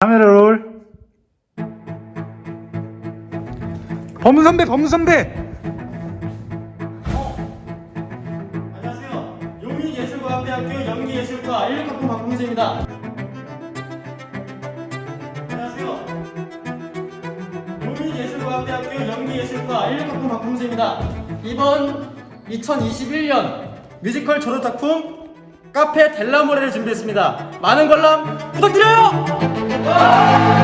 카메라 롤. 범 선배, 범 선배. 안녕하세요. 용인예술과학대학교 연기예술과 16학번 박봉재입니다. 안녕하세요. 용인예술과학대학교 연기예술과 16학번 박봉재입니다. 이번 2021년 뮤지컬 졸업작품 카페 델라모레를 준비했습니다. 많은 관람 부탁드려요!